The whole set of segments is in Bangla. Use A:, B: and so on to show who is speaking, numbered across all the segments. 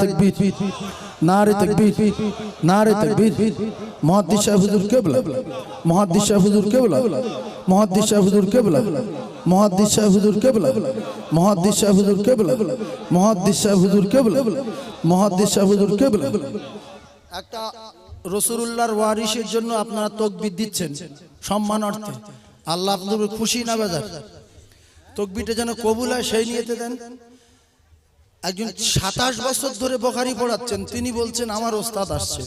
A: তকবীর, নারে তকবীর নারে তকবীর। হুজুর কেবলা হুজুর কেবলা হুজুর কেবলা হুজুর কেবলা হুজুর কেবলা হুজুর কেবলা হুজুর কেবলা একটা রসুল্লাহর ওয়ারিসের জন্য আপনারা তকবির দিচ্ছেন সম্মান অর্থে আল্লাহ আপনাদের খুশি না বেজার? তকবিরটা যেন কবুল হয় সেই নিয়েতে দেন। একজন সাতাশ বছর ধরে বখারি পড়াচ্ছেন। তিনি বলছেন আমার ওস্তাদ আসছে।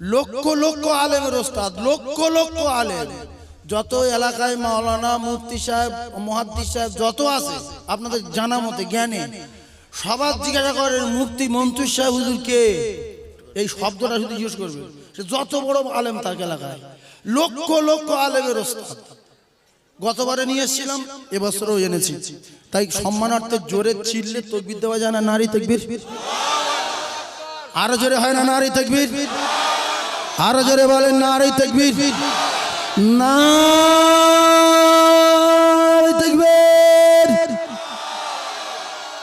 A: লক্ষ লক্ষ আলেমের ওস্তাদ লক্ষ লক্ষ আলেম। যত এলাকায় মাওলানা মুফতি সাহেব মহাদ্দি সাহেব যত আছে আপনাদের জানা মতে জ্ঞানে। সবার জিজ্ঞাসা করেন মুফতি মন্ত্রী সাহেব হুজুর কে? এই শব্দটা শুধু ইউজ করবে। সে যত বড় আলেম তার এলাকায়। লক্ষ লক্ষ আলেমের ওস্তাদ। গতবারে নিয়ে এসেছিলাম, এবছরও এনেছি। তাই সম্মানার্থে জোরে চিল্লে তকবির দেওয়া যায় না, নারী তকবির? আরও জোরে হয় না, নারী তকবির? আরও জোরে বলেন, নারী তকবির। তকবির।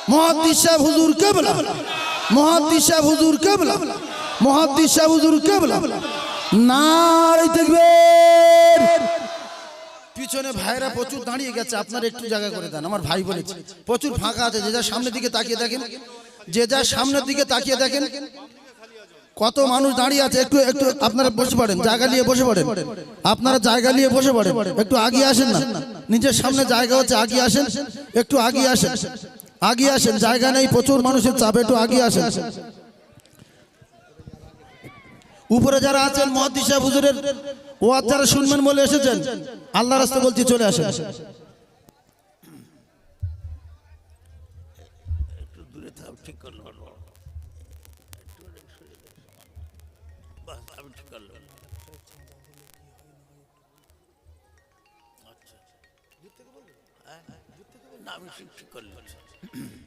A: মহাদ্দিস সাহেব হুজুর কেবলা? মহাদ্দিস সাহেব হুজুর কেবলা? মহাদ্দিস সাহেব হুজুর কেবলা? নারী তকবির। পিছনে ভাইরা প্রচুর দাঁড়িয়ে গেছে, আপনারা একটু জায়গা করে দেন, আমার ভাই বলেছে। প্রচুর ফাঁকা আছে, যে যার সামনের দিকে তাকিয়ে দেখেন, যে যার সামনের দিকে তাকিয়ে দেখেন, কত মানুষ দাঁড়িয়ে আছে, একটু একটু আপনারা বসে পড়েন, জায়গা নিয়ে বসে পড়েন। আপনারা জায়গা নিয়ে বসে পড়েন, একটু আগিয়ে আসেন না। নিজের সামনে জায়গা হচ্ছে, আগিয়ে আসেন, একটু আগিয়ে আসেন। আগিয়ে আসেন, জায়গা নেই, প্রচুর মানুষের চাপ একটু আগিয়ে আসেন। উপরে যারা আছেন সাহেব হুজুরের ওয়াজ যারা শুনবেন বলে এসেছেন আল্লাহ রাস্তা বলছি চলে আসেন।
B: করলাম। আচ্ছা হ্যাঁ? না, আমি ঠিক করলাম।